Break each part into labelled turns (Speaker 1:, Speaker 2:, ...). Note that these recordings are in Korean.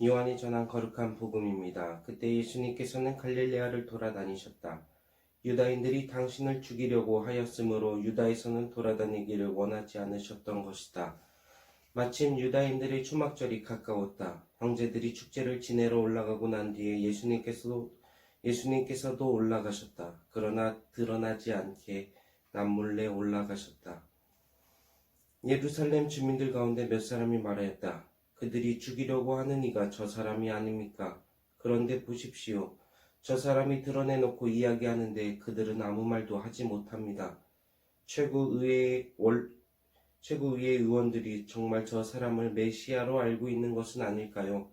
Speaker 1: 요한이 전한 거룩한 복음입니다. 그때 예수님께서는 갈릴레아를 돌아다니셨다. 유다인들이 당신을 죽이려고 하였으므로 유다에서는 돌아다니기를 원하지 않으셨던 것이다. 마침 유다인들의 추막절이 가까웠다. 형제들이 축제를 지내러 올라가고 난 뒤에 예수님께서도 예수님께서도 올라가셨다. 그러나 드러나지 않게 남몰래 올라가셨다. 예루살렘 주민들 가운데 몇 사람이 말하였다. 그들이 죽이려고 하는 이가 저 사람이 아닙니까? 그런데 보십시오. 저 사람이 드러내놓고 이야기하는데 그들은 아무 말도 하지 못합니다. 최고의회 월, 최고의회 의원들이 정말 저 사람을 메시아로 알고 있는 것은 아닐까요?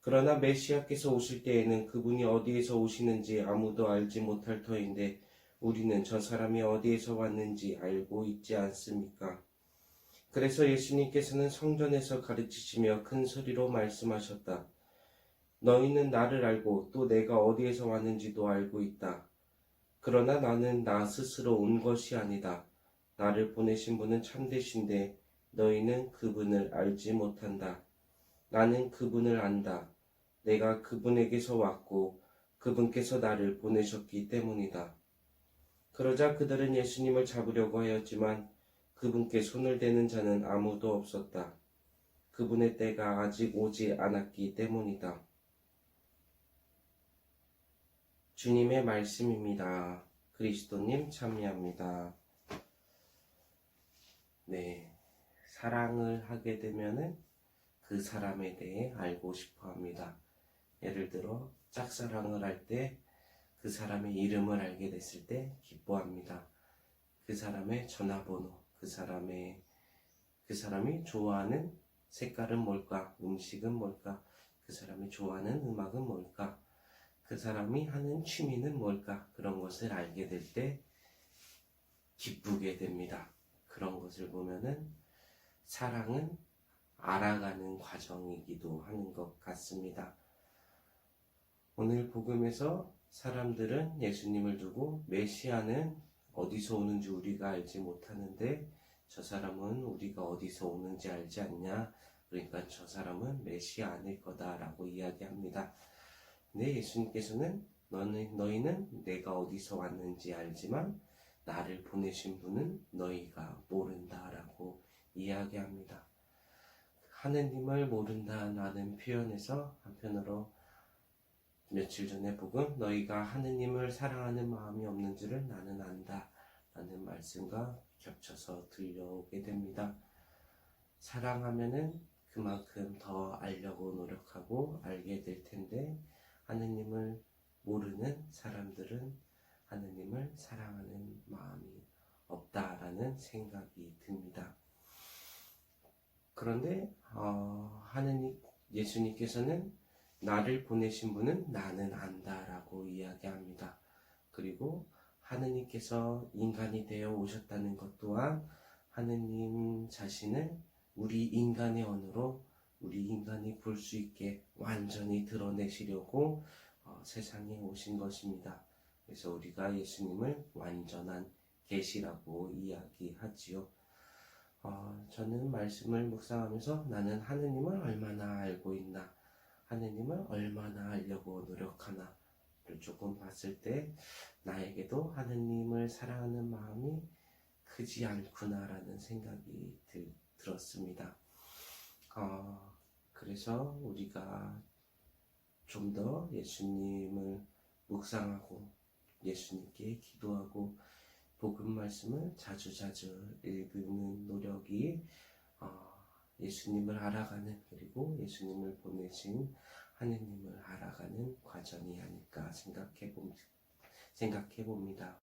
Speaker 1: 그러나 메시아께서 오실 때에는 그분이 어디에서 오시는지 아무도 알지 못할 터인데 우리는 저 사람이 어디에서 왔는지 알고 있지 않습니까? 그래서 예수님께서는 성전에서 가르치시며 큰 소리로 말씀하셨다. 너희는 나를 알고 또 내가 어디에서 왔는지도 알고 있다. 그러나 나는 나 스스로 온 것이 아니다. 나를 보내신 분은 참되신데 너희는 그분을 알지 못한다. 나는 그분을 안다. 내가 그분에게서 왔고 그분께서 나를 보내셨기 때문이다. 그러자 그들은 예수님을 잡으려고 하였지만 그분께 손을 대는 자는 아무도 없었다. 그분의 때가 아직 오지 않았기 때문이다. 주님의 말씀입니다. 그리스도님 참여합니다. 네. 사랑을 하게 되면은 그 사람에 대해 알고 싶어 합니다. 예를 들어, 짝사랑을 할 때 그 사람의 이름을 알게 됐을 때 기뻐합니다. 그 사람의 전화번호, 그 사람의, 그 사람이 좋아하는 색깔은 뭘까? 음식은 뭘까? 그 사람이 좋아하는 음악은 뭘까? 그 사람이 하는 취미는 뭘까? 그런 것을 알게 될 때 기쁘게 됩니다. 그런 것을 보면은 사랑은 알아가는 과정이기도 하는 것 같습니다. 오늘 복음에서 사람들은 예수님을 두고 메시아는 어디서 오는지 우리가 알지 못하는데 저 사람은 우리가 어디서 오는지 알지 않냐? 그러니까 저 사람은 메시아 아닐 거다라고 이야기합니다. 근데 예수님께서는 너는, 너희는 내가 어디서 왔는지 알지만 나를 보내신 분은 너희가 모른다라고 이야기합니다. 하느님을 모른다라는 표현에서 한편으로 며칠 전에 복음 너희가 하느님을 사랑하는 마음이 없는 줄을 나는 안다 라는 말씀과 겹쳐서 들려오게 됩니다. 사랑하면은 그만큼 더 알려고 노력하고 알게 될 텐데 하느님을 모르는 사람들은 하느님을 사랑하는 마음이 없다라는 생각이 듭니다. 그런데 어, 하느님 예수님께서는 나를 보내신 분은 나는 안다라고 이야기합니다. 그리고 하느님께서 인간이 되어 오셨다는 것 또한 하느님 자신을 우리 인간의 언어로 우리 인간이 볼 수 있게 완전히 드러내시려고 어, 세상에 오신 것입니다. 그래서 우리가 예수님을 완전한 계시라고 이야기하지요. 어, 저는 말씀을 묵상하면서 나는 하느님을 얼마나 알고 있나, 하느님을 얼마나 알려고 노력하나 를 조금 봤을 때 나에게도 하느님을 사랑하는 마음이 크지 않구나라는 생각이 들, 들었습니다. 어, 그래서 우리가 좀 더 예수님을 묵상하고 예수님께 기도하고 복음 말씀을 자주자주 읽는 노력이 어, 예수님을 알아가는 그리고 예수님을 보내신 하느님을 알아가는 과정이 아닐까 생각해 봅니다.